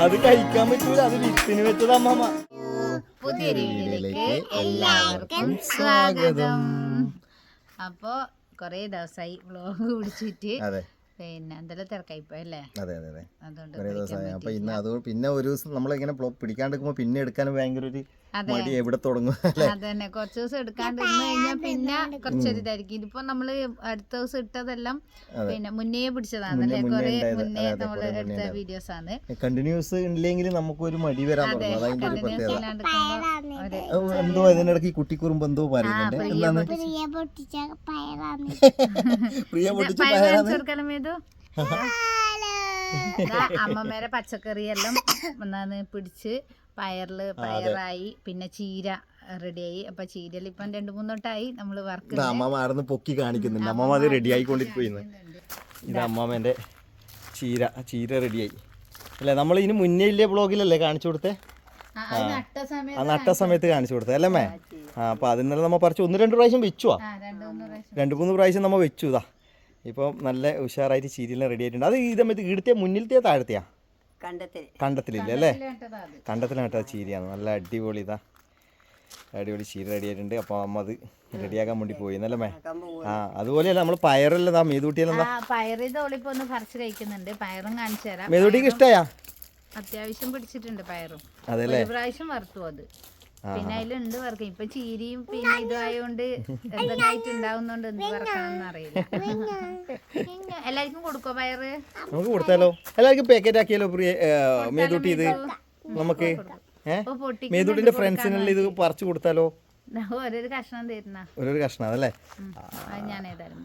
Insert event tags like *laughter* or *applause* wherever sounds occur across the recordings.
അതെ കഴിക്കാൻ പറ്റൂല അത് വിത്തിന് വെച്ചത് അമ്മമ്മ എല്ലാവർക്കും സ്വാഗതം. അപ്പൊ കൊറേ ദിവസമായി വ്ലോഗ് പിടിച്ചിട്ട്. അതെ. പിന്നെ എന്തെല്ലാം തിരക്കായിപ്പോ അല്ലേ? അതെ അതെ അതെ. അതുകൊണ്ട് കുറേ വിളിക്കാൻ ദിവസമായി അപ്പൊ പറ്റിയില്ല. ഇന്ന് അത് പിന്നെ ഒരു ദിവസം നമ്മളിങ്ങനെ ഇങ്ങനെ പിടിക്കാണ്ടിരിക്കുമ്പോ പിന്നെ എടുക്കാൻ ഭയങ്കര ഒരു മടി എവിടെ തുടങ്ങും അതന്നെ. കുറച്ച് ദിവസം എടുക്കാണ്ട് കഴിഞ്ഞാൽ പിന്നെ കുറച്ചൊരു ഇതായിരിക്കും ഇതിപ്പോ നമ്മൾ അടുത്ത ദിവസം ഇട്ടതെല്ലാം. പിന്നെ മുന്നേ കൊറേ നമ്മൾ എടുത്ത വീഡിയോസ് ആണ് കണ്ടിന്യൂസ് ഇല്ലെങ്കിൽ മടി വരാൻ തുടങ്ങും. അതതിന്റെ ഒരു പ്രത്യേകത. ഒരു അത് എന്തോ അതിനിടയ്ക്ക് കുട്ടിക്കുറുമ്പ് എന്തോ പറയുന്നുണ്ട്. പ്രിയ എന്താണ്? പ്രിയ പൊട്ടിച്ച പയറാണ് *laughs* *laughs* ദാ അമ്മമ്മേരെ പച്ചക്കറിയെല്ലാം ഒന്നാന്ന് പിടിച്ച് പയറിൽ പയറായി പിന്നെ ചീര റെഡിയായി. അപ്പൊ ചീരയിൽ ഇപ്പം രണ്ടു മൂന്നോട്ടായി നമ്മൾ വർക്ക് അമ്മമാർന്ന് പൊക്കി കാണിക്കുന്നുണ്ട്. അമ്മമ്മ അത് റെഡി ആയിക്കൊണ്ടിരിക്കുന്നു ഇത് അമ്മമ്മേന്റെ ചീര ചീര റെഡിയായി അല്ലേ നമ്മൾ ഇതിന് മുന്നേ ഇല്ലേ ബ്ലോഗിലല്ലേ കാണിച്ചു കൊടുത്തേ? നട്ട ആ. സമയത്ത് നട്ട സമയത്ത് കാണിച്ചു കൊടുത്തേ അല്ലേ മേ ആ അപ്പോൾ അതിന്നലെ നമ്മൾ പറിച്ചു ഒന്ന് രണ്ട് പ്രാവശ്യം വെച്ചുവാ. രണ്ടു മൂന്ന് പ്രാവശ്യം. നമ്മൾ വെച്ചു ഇതാ. ഇപ്പം നല്ല ഉഷാറായിട്ട് ചീരിയെല്ലാം റെഡി ആയിട്ടുണ്ട്. അത് ഈ സമയത്ത് ഇടത്തെ മുന്നിലത്തെ താഴത്തെയാ? കണ്ടത്തിലില്ല അല്ലേ? കേട്ടോ ചീരയാണ് നല്ല അടിപൊളി ഇതാ. അടിപൊളി ചീര റെഡി ആയിട്ടുണ്ട്. അപ്പോൾ അമ്മ അത് റെഡിയാക്കാൻ വേണ്ടി പോയി. എന്നല്ലേ മേ ആ അതുപോലെയല്ല നമ്മൾ പയറെല്ലാം ഇതാ നാ ആ പയറ് തോളിപ്പോ ഒന്ന് പറിച്ച് കഴിക്കുന്നുണ്ട്. പയറും കാണിച്ചു തരാം. മേതൂട്ടിക്ക് ഇഷ്ടമായാ അത്യാവശ്യം പിടിച്ചിട്ടുണ്ട് പയറും. അതെ ഒരു പ്രാവശ്യം വറുത്തു അത്. പിന്നെ അതിലുണ്ട് വറക്കും ഇപ്പൊ ചീരിയും പിന്നെ ഇതായോണ്ട് ആയിട്ട് ഉണ്ടാവുന്നോണ്ട് എന്ത് വറക്കണമെന്ന് അറിയില്ല. എല്ലാവർക്കും കൊടുക്കോ പയറ്? നമുക്ക് കൊടുത്താലോ? എല്ലാവർക്കും പാക്കറ്റ് ആക്കിയാലോ പ്രിയ മേതൂട്ടി ഇത്? നമുക്ക് മേതൂട്ടിന്റെ ഫ്രണ്ട്സിനെല്ലാം ഇത് പറിച്ചു കൊടുത്താലോ? ഓരോരു കഷ്ണം തരുന്ന. ഓരോരു കഷ്ണം അതല്ലേ? ഞാൻ ഏതായാലും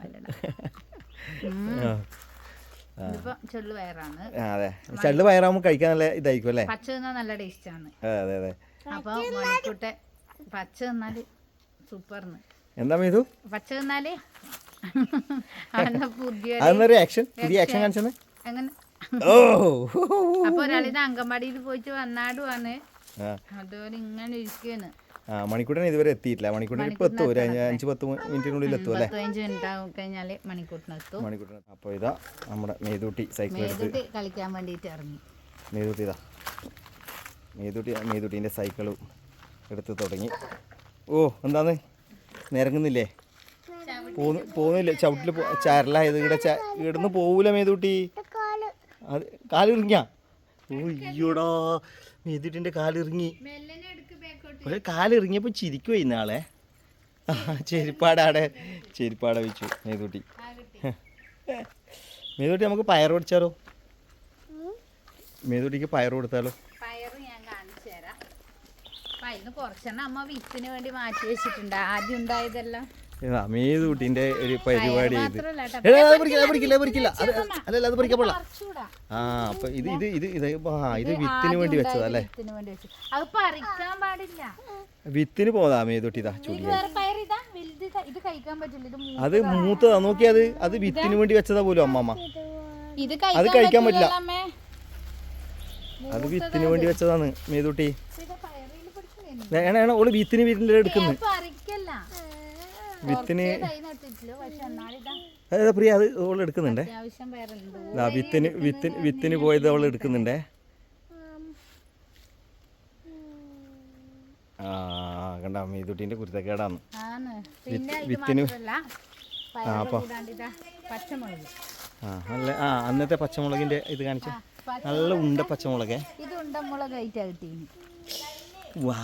അതെ. ചള്ള് പയറാകുമ്പോൾ കഴിക്കാൻ നല്ല ഇതായിരിക്കും അല്ലേ? പച്ച നല്ല ടേസ്റ്റ് ആണ് അതെ അതെ. അപ്പൊ പച്ച തിന്നാൽ സൂപ്പർന്ന്. എന്താ മേതു പച്ച തിന്നാൽ *laughs* അവന്റെ പുതിയ അതെന്നൊരു ആക്ഷൻ പുതിയ ആക്ഷൻ കാണിച്ചത് അങ്ങനെ. ഓ. അപ്പൊ ഒരാളിത് അങ്കൻവാടിയിൽ പോയിട്ട് വന്നാടുവാണ്. അതുപോലെ ഇങ്ങനെ ഇരിക്കാണ്. ആ മണിക്കൂട്ടൻ ഇതുവരെ എത്തിയിട്ടില്ല. മണിക്കൂട്ടൻ ഇപ്പൊ എത്തും. ഒരു അഞ്ച് പത്ത് മിനിറ്റിനുള്ളിൽ എത്തും അല്ലേ? കഴിഞ്ഞാൽ മണിക്കൂട്ടിനെത്തും മണിക്കൂട്ടൻ അപ്പോൾ ഇതാ നമ്മുടെ മേതൂട്ടി സൈക്കിൾ എടുത്ത് കളിക്കാൻ വേണ്ടിയിട്ട് ഇറങ്ങി. മേതൂട്ടി ഇതാ. മേതൂട്ടി മേതൂട്ടീന്റെ സൈക്കിളും എടുത്ത് തുടങ്ങി. ഓ എന്താന്ന്? നിരങ്ങുന്നില്ലേ? പോന്നു പോകുന്നില്ലേ ചവിട്ടിൽ ചരലായത് ഇവിടെ ച- ഇവിടുന്ന് പോവൂല മേതൂട്ടി? അത് കാലിറങ്ങിയാ ഓ അയ്യോടാ. മേതൂട്ടിന്റെ കാലിറങ്ങി. പക്ഷെ കാലിറങ്ങിയപ്പോൾ ചിരിക്കുവോ ഇന്നാളെ. ചെരിപ്പാടാടെ. ചെരുപ്പാടെ വെച്ചു മേതൂട്ടി. മേതൂട്ടി. നമുക്ക് പയർ ഓടിച്ചാലോ മേതൂട്ടിക്ക് പയർ കൊടുത്താലോ? കുറച്ചെണ്ണം അമ്മ വിത്തിന് വേണ്ടി മാറ്റി വെച്ചിട്ടുണ്ട്. ആദ്യം ഉണ്ടായതെല്ലാം. ഇതാ മേതൂട്ടിന്റെ ഒരു പരിപാടി ഇത്. കേട്ടോ. അത് പറിക്കില്ല അത് പറിക്കില്ല അത് പറിക്കില്ല. അത് അല്ലല്ല അത് പറിക്കാൻ പോള. ആ അപ്പൊ ഇത് ഇത് ഇത് ഇത് ആ ഇത് വിത്തിന് വേണ്ടി വെച്ചതല്ലേ വിത്തിന് വേണ്ടി വെച്ചു. അത് പറിക്കാൻ പാടില്ല. വിത്തിന് പോതാ അമീത് ചുള്ളി ഇത് പയർ ഇതാ കഴിക്കാൻ പറ്റില്ല അത് മൂത്തതാ നോക്കിയത് അത് വിത്തിന് വേണ്ടി വെച്ചതാ പോലും അമ്മമ്മ. അത് കഴിക്കാൻ പറ്റില്ല. അത് വിത്തിന് വേണ്ടി വെച്ചതാണ് മേതൂട്ടി. വേണ വേണ ഓൾ വിത്തിന് വീട്ടിൽ എടുക്കുന്നത് വിത്തിന് അതെ പ്രിയ അത് അവൾ എടുക്കുന്നുണ്ടേ? ആ വിത്തിന് വിത്തിന് വിത്തിന് പോയത് അവൾ എടുക്കുന്നുണ്ടേ? ആ കണ്ട മീതുട്ടിന്റെ കുരുത്തക്കേടാന്ന്. വിത്തിന് ആ പച്ചമുളക്. ആ നല്ല ആ അന്നത്തെ പച്ചമുളകിന്റെ ഇത് കാണിച്ചു. നല്ല ഉണ്ട പച്ചമുളക്. ഇത് വാ.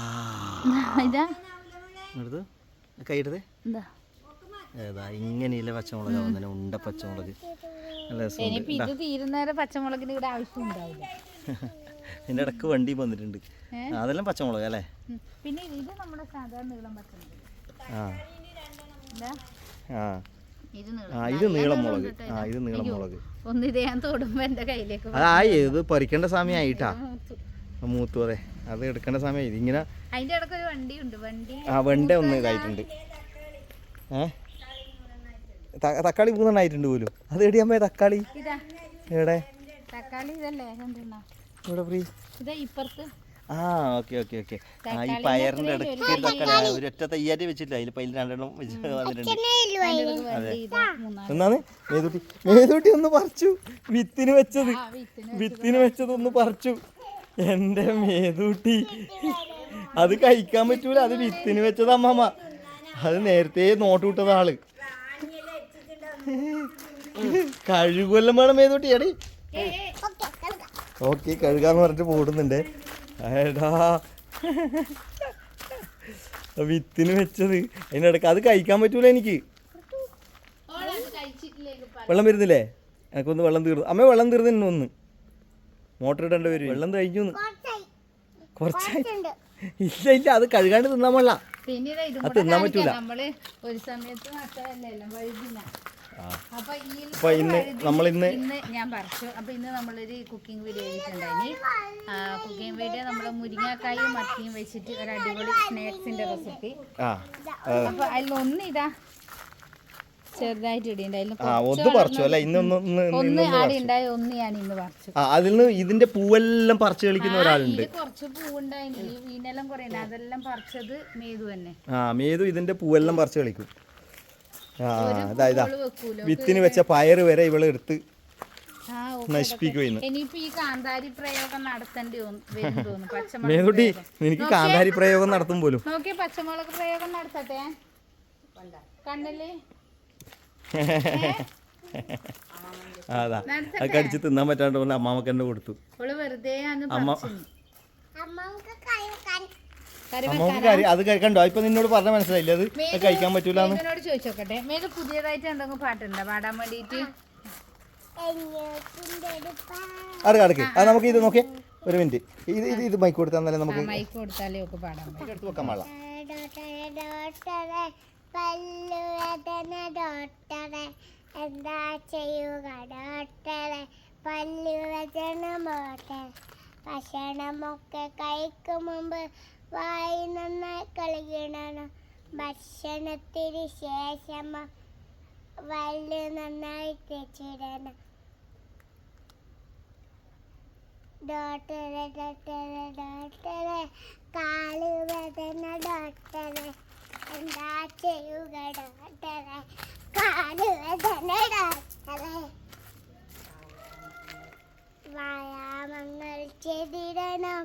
ഇതാ. കൈയെടുത്ത് എന്താ? ഏതാ ഇങ്ങനെയില്ല പച്ചമുളക് ആവുന്നതിന് ഉണ്ട പച്ചമുളക്. ഇനിയിപ്പൊ ഇത്. തീരുന്നേരെ പച്ചമുളകിന് ഇവിടെ ആവശ്യം ഉണ്ടാവില്ല. എന്റെ ഇടയ്ക്ക് വണ്ടി വന്നിട്ടുണ്ട്. അതെല്ലാം പച്ചമുളക് അല്ലേ. പിന്നെ ഇത് നമ്മുടെ സാധാരണ നീളം പച്ചമുളക്. ആ. ആ. ഇത് നീളം. ആ ഇത് നീളം മുളക്. ആ ഇത് നീളം മുളക്. ഒന്ന് ഇത് ഞാൻ തൊടുമ്പോ എന്റെ കയ്യിലേക്ക്. അതായി ഇത് പറിക്കേണ്ട സമയമായിട്ടാ മൂത്തു. അതെ. അത് എടുക്കേണ്ട സമയം ഇതിങ്ങനെ അതിന്റെ ഇടയ്ക്ക് ഒരു വണ്ടി ഉണ്ട് വണ്ടി ആ വണ്ടി ഒന്ന് ഇതായിട്ടുണ്ട്. ഏ? തക്കാളി മൂന്നെണ്ണായിട്ടുണ്ട് പോലും. അത് എടിയമ്മേ തക്കാളി. ഇതാ. എവിടെ? തക്കാളി ഇതല്ലേ കണ്ടിരുന്നോ ഇവിടെ ഫ്രീ? ഇതാ ഇപ്പുറത്ത്. ആ ഓക്കെ ഓക്കെ ഓക്കെ. ആ ഈ പയറിന്റെ ഇടയ്ക്ക് തക്കാളി. ഒരൊറ്റ തയ്യാറ്റി വെച്ചിട്ടില്ല. അതിൽ പൈൽ രണ്ടെണ്ണം വെച്ച് വന്നിട്ടുണ്ട്. എന്നാണ്? മേതൂട്ടി മേതൂട്ടി ഒന്ന് പറിച്ചു. വിത്തിന് വെച്ചത്. വിത്തിന് വെച്ചത്. ഒന്ന് പറിച്ചു. എന്റെ മേതൂട്ടി. അത് കഴിക്കാൻ പറ്റൂല. അത് വിത്തിന് വെച്ചത് അമ്മമ്മ. അത് നേരത്തെ നോട്ട് വിട്ടത് ആൾ. കഴുകുമല്ലോ വേണം ഏതോട്ടി എടി. ഓക്കെ കഴുകാന്ന് പറഞ്ഞിട്ട് പോടുന്നുണ്ട് ഏടാ വിത്തിന് വെച്ചത്. അതിനിടക്ക് അത് കഴിക്കാൻ പറ്റൂല എനിക്ക്. വെള്ളം വരുന്നില്ലേ? എനക്കൊന്ന് വെള്ളം തീർന്നു. അമ്മ വെള്ളം തീർന്നു ഒന്ന്. മോട്ടർ ഇടേണ്ട വരും. വെള്ളം കഴിഞ്ഞു. കുറച്ചായി. ഇല്ല ഇല്ല അത് കഴുകാണ്ട് തിന്നാൻ പാടില്ല. പിന്നെ ഇതാ ഇതും കൂടെ തിന്നാൻ പറ്റൂല. കാണിക്കാം. നമ്മൾ ഒരു സമയത്ത് നട്ടതല്ലേ എല്ലാം വഴുതിന അപ്പൊ ഈ അപ്പൊ ഇന്ന് നമ്മളിന്ന് ഇന്ന് ഞാൻ പറിച്ചു. അപ്പൊ ഇന്ന് നമ്മളൊരു കുക്കിംഗ് വീഡിയോ ചെയ്തിട്ടുണ്ടായി കുക്കിംഗ് വീഡിയോ നമ്മൾ മുരിങ്ങാക്കായും മത്തിയും വെച്ചിട്ട് ഒരു അടിപൊളി സ്നാക്സിന്റെ റെസിപ്പി ആ അപ്പൊ അതിലൊന്ന് ഇതാ ചെറുതായിട്ട് ആ ഒന്ന് പറിച്ചു അല്ല? ഇന്നൊന്ന് ഒന്ന് ഒന്ന് ആടെ ഉണ്ടായി ഒന്ന് ഞാൻ ഇന്ന് പറിച്ചു. ആ അതിൽ നിന്ന് ഇതിന്റെ പൂവെല്ലാം പറിച്ചു കളിക്കുന്ന ഒരാളുണ്ട്. കുറച്ച് പൂവുണ്ടായിരുന്നു ഈ വീണെല്ലാം കുറേ അതെല്ലാം പറിച്ചത് മേതു തന്നെ. ആ മേതു ഇതിന്റെ പൂവെല്ലാം പറിച്ചു കളിക്കും. ആ ഇതാ. ഇതാ വിത്തിന് വെച്ച പയറ് വരെ ഇവൾ എടുത്ത് ഈ കാന്താരി പ്രയോഗം മേതുട്ടി കാന്താരി നടത്തും പോലും. പച്ചമുളക് പ്രയോഗം നടത്തട്ടെ. കണ്ണിൽ. ആ, അതാ. അത് കടിച്ച് തിന്നാൻ പറ്റാണ്ട് പോലെ അമ്മാമക്ക് എന്നെ കൊടുത്തു. കറി അമ്മാമക്ക് കാര്യം അത് കണ്ടോ? ഇപ്പൊ നിന്നോട് പറഞ്ഞ മനസ്സിലായില്ല? അത് കഴിക്കാൻ പറ്റൂല ചോദിച്ചോക്കട്ടെ. മേഘ പുതിയതായിട്ട് എന്തെങ്കിലും പാട്ടുണ്ടോ? പാടാൻ അടുക്ക അടുക്ക്. അത് നമുക്ക് ഇത് നോക്കിയേ. ഒരു മിനിറ്റ്. ഇത് ഇത് ഇത് മൈക്ക് കൊടുത്താൽ നമുക്ക് മൈക്ക് കൊടുത്താലേ ഒക്കെ പാടാൻ പറ്റും. എടുത്ത് വെക്കാൻ പാടില്ല പല്ലുവേദന ഡോക്ടറെ. എന്താ ചെയ്യുക? ഡോക്ടറെ പല്ലുവേദന മോട്ടറെ ഭക്ഷണമൊക്കെ കഴിക്കും മുമ്പ് വായി നന്നായി കളിക്കണം ഭക്ഷണത്തിന് ശേഷം വല്ല് നന്നായി തെച്ചിടണം. ഡോക്ടറെ ഡോക്ടറെ ഡോക്ടറെ. കാലുവേദന ഡോക്ടറെ. എന്താ ചെയ്യുക വ്യായാമങ്ങൾ ചെയ്തിടണം.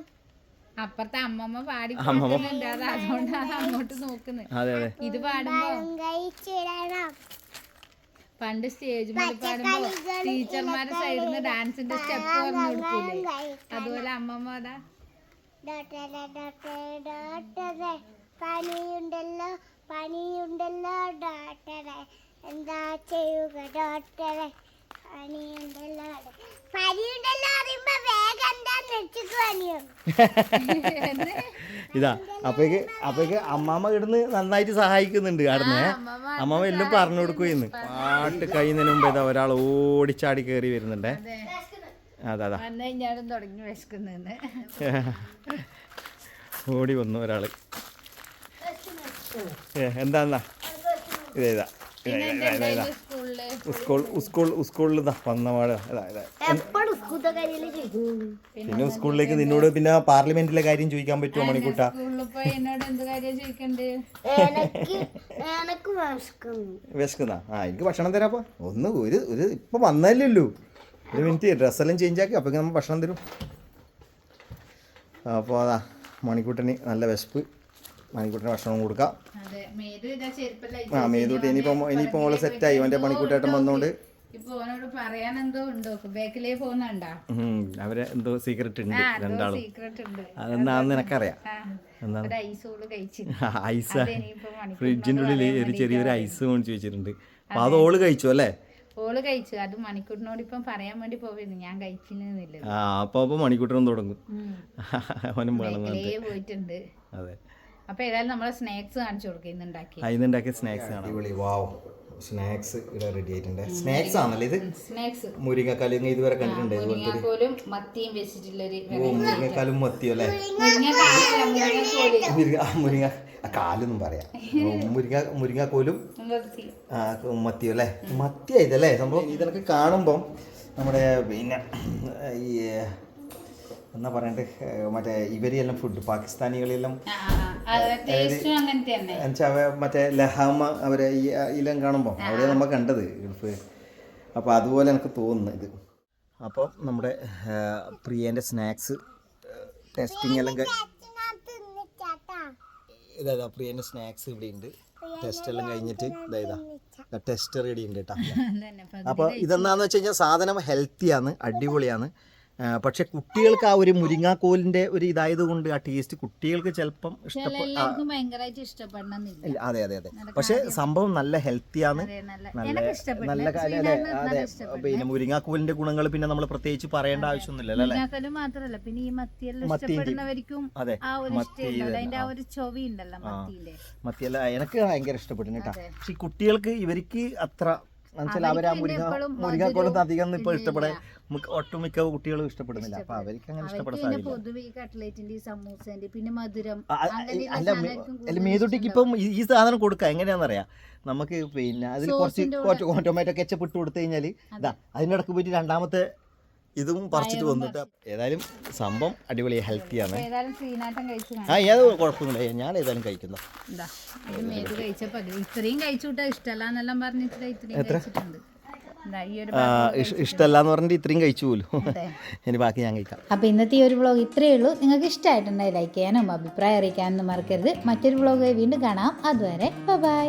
അപ്പുറത്തെ അമ്മമ്മ പാടി അത് അതുകൊണ്ടാണ് അങ്ങോട്ട് നോക്കുന്നത്. ഇത് പാടുമ്പോ പണ്ട് സ്റ്റേജ് മുതൽ പാടുമ്പോ ടീച്ചർമാരുടെ സൈഡിൽ നിന്ന് ഡാൻസിന്റെ സ്റ്റെപ്പ് പറഞ്ഞു കൊടുക്കൂലേ? അതുപോലെ അമ്മമ്മ അതാ ഡോക്ടറെ ഡോക്ടറെ ഡോക്ടറെ പനിയുണ്ടല്ലോ പനിയുണ്ടല്ലോ ഡോക്ടറെ എന്താ ചെയ്യുക ഡോക്ടറെ പനിയുണ്ടല്ലോ പനിയുണ്ടല്ലോ അറിയുമ്പോ വേഗം എന്താ നെച്ചിക്ക് പനിയും? ഇതാ അപ്പേക്ക് അപ്പേക്ക് അമ്മാമ്മ കിടന്ന് നന്നായിട്ട് സഹായിക്കുന്നുണ്ട് ആടുന്നേ. അമ്മാമ്മ എല്ലാം പറഞ്ഞു കൊടുക്കുകയെന്ന് പാട്ട് കഴിയുന്നതിന് മുമ്പ് ഇതാ ഒരാൾ ഓടിച്ചാടി കയറി വരുന്നുണ്ടേ. അതെ അതെ. തുടങ്ങി വിശക്കുന്നെന്ന് ഓടി വന്നു ഒരാൾ. ഏ, എന്താന്നാ? ഇതാ ഇതാ. ഇതാ ഇതാ ഇതാ ഇതാ സ്കൂളിൽ? സ്കൂൾ സ്കൂൾ സ്കൂളിൽ ഇതാ പിന്നെ സ്കൂളിലേക്ക് നിന്നോട് പിന്നെ പാർലമെന്റിലെ കാര്യം ചോദിക്കാൻ പറ്റുമോ മണിക്കൂട്ട? സ്കൂളിൽ പോയി എന്നോട് എന്ത് കാര്യം ചോദിക്കണ്ട്? എനക്ക് എനക്ക് വിശക്കുന്നു. ആ എനിക്ക് ഭക്ഷണം തരാപ്പോ ഒന്ന് ഒരു ഒരു ഇപ്പൊ വന്നല്ലേ ഒരു മിനിറ്റ് ഡ്രസ്സെല്ലാം ചേഞ്ച് ആക്കി അപ്പൊ നമ്മൾ ഭക്ഷണം തരും. അപ്പോൾ അതാ മണിക്കൂട്ടന് നല്ല വിശപ്പ്. മണിക്കൂട്ടന് ഭക്ഷണം കൊടുക്കാം. ആ മേതൂട്ടി ഇനിയിപ്പോ ഇനിയിപ്പോ മോൾ സെറ്റായി അവന്റെ മണിക്കൂട്ടേട്ടൻ വന്നോണ്ട്. ഇപ്പൊ ഓനോട് പറയാൻ എന്തോ ഉണ്ടോ ബാക്കിലേ പോകുന്നുണ്ടാ? അവരെ എന്തോ സീക്രട്ട് ഉണ്ട് രണ്ടാളും. ഐസോൾ കഴിച്ചു. ഐസ് ഫ്രിഡ്ജിന്റെ ഉള്ളിൽ ഒരു ചെറിയൊരു ഐസ് മേടിച്ച് വെച്ചിട്ടുണ്ട്. അപ്പൊ അത്. ഓൾ കഴിച്ചു അല്ലേ? ഓൾ കഴിച്ചു. അത് മണിക്കൂട്ടിനോട് ഇപ്പം പറയാൻ വേണ്ടി പോവുന്നു ഞാൻ കഴിക്കുന്നില്ല. ആ അപ്പൊ അപ്പൊ മണിക്കൂട്ടനും തുടങ്ങും. അവനും പോയിട്ടുണ്ട്. അതെ. അപ്പൊ ഏതായാലും നമ്മളെ സ്നാക്സ് കാണിച്ചു കൊടുക്കും ഇന്നുണ്ടാക്കി. ഇന്നുണ്ടാക്കിയ സ്നാക്സ് ആണ് അടിപൊളി. വാവ്. സ്നാക്സ് ഇവിടെ റെഡി ആയിട്ടുണ്ട്. സ്നാക്സ് ആണല്ലേ ഇത്? സ്നാക്സ്. മുരിങ്ങക്കാലും ഇതുവരെ കണ്ടിട്ടുണ്ട് മുരിങ്ങക്കാലും ഒരു മത്തിയും വെച്ചിട്ടുള്ളൊരു ഓ മുരിങ്ങക്കാലും മത്തിയോ അല്ലേ? മുരിങ്ങ. കാലൊന്നും പറയാം. *laughs* മുരിങ്ങ മുരിങ്ങ മുരിങ്ങാക്കോലും മത്തിയോ അല്ലേ? മത്തി ഇതല്ലേ സംഭവം? ഇതിനൊക്കെ കാണുമ്പം നമ്മുടെ പിന്നെ ഈ എന്നാ പറയണ്ടേ മറ്റേ ഇവരെല്ലാം ഫുഡ് പാകിസ്ഥാനികളെല്ലാം ടേസ്റ്റും അങ്ങനത്തെ തന്നെ എന്നുവെച്ചാൽ അവ മറ്റേ ലഹാമ അവരെ ഇലം കാണുമ്പോൾ അവിടെ നമ്മൾ കണ്ടത് ഗൾഫ് അപ്പോൾ അതുപോലെ എനിക്ക് തോന്നുന്നു ഇത്. അപ്പോൾ നമ്മുടെ പ്രിയേന്റെ സ്നാക്സ് ടെസ്റ്റിംഗ് എല്ലാം ഇതാ പ്രിയന്റെ സ്നാക്സ് ഇവിടെ ഉണ്ട് ടെസ്റ്റ് എല്ലാം കഴിഞ്ഞിട്ട് ഇതാ. ഇതാ ടെസ്റ്റ് റെഡി ഉണ്ട് കേട്ടോ. *laughs* അപ്പൊ അപ്പോൾ ഇതെന്താന്ന് വെച്ച് കഴിഞ്ഞാൽ സാധനം ഹെൽത്തിയാണ് അടിപൊളിയാണ്. പക്ഷെ കുട്ടികൾക്ക് ആ ഒരു മുരിങ്ങാക്കോലിന്റെ ഒരു ഇതായത് കൊണ്ട് ആ ടേസ്റ്റ് കുട്ടികൾക്ക് ചിലപ്പം ഇഷ്ടപ്പെടും അതെ അതെ അതെ. പക്ഷെ സംഭവം നല്ല ഹെൽത്തിയാണ്. ആണ് നല്ല നല്ല കാര്യം. അതെ പിന്നെ മുരിങ്ങാക്കോലിന്റെ ഗുണങ്ങൾ പിന്നെ നമ്മൾ പ്രത്യേകിച്ച് പറയേണ്ട ആവശ്യമൊന്നുമില്ല അല്ലേ മാത്രല്ല പിന്നെ ഈ മത്തിയെല്ലാം അതെ. മത്തിയല്ല എനിക്ക് ഭയങ്കര ഇഷ്ടപ്പെടുന്നു കേട്ടോ. പക്ഷെ ഈ കുട്ടികൾക്ക് ഇവർക്ക് അത്ര എന്നുവെച്ചാൽ അവർ ആ മുരിങ്ങ മുരിങ്ങാക്കോലത്ത് അധികം ഇപ്പൊ ഇഷ്ടപ്പെടാൻ മിക്ക- ഒട്ടുമിക്ക കുട്ടികളും ഇഷ്ടപ്പെടുന്നില്ല. അപ്പൊ അവർക്ക് അങ്ങനെ ഇഷ്ടപ്പെടാൻ സാധിക്കും സാധിക്കില്ല മേതുട്ടിക്ക് ഇപ്പം ഈ- സാധനം കൊടുക്കുക എങ്ങനെയാണെന്നറിയാം നമുക്ക് പിന്നെ അതിൽ കുറച്ച് കുറച്ച് ടൊമാറ്റോ കെച്ചപ്പ് ഇട്ട് കൊടുത്തു കഴിഞ്ഞാൽ ഇതാ അതിന്റെ ഇടയ്ക്ക് പോയിട്ട് രണ്ടാമത്തെ ഇതും പറിച്ചിട്ട് വന്നിട്ട് ഏതായാലും സംഭവം അടിപൊളി ഹെൽത്തി ആണ്. ആ ഏത് കുഴപ്പമൊന്നുമില്ല. ഞാൻ ഏതായാലും കഴിക്കുന്ന. ഇത്രയും പറഞ്ഞിട്ട് ഇഷ്ടമല്ല എന്ന് പറഞ്ഞിട്ട് ഇത്രയും കഴിച്ചു പോലും. *laughs* ഇനി ബാക്കി ഞാൻ കഴിക്കാം. അപ്പോൾ ഇന്നത്തെ ഈ ഒരു വ്ളോഗ് ഇത്രയേ ഉള്ളൂ. നിങ്ങൾക്ക് ഇഷ്ടമായിട്ടുണ്ടെങ്കിൽ ലൈക്ക് ചെയ്യാനും അഭിപ്രായം അറിയിക്കാനും മറക്കരുത്. മറ്റൊരു വ്ളോഗ് വീണ്ടും കാണാം. അതുവരെ ബൈ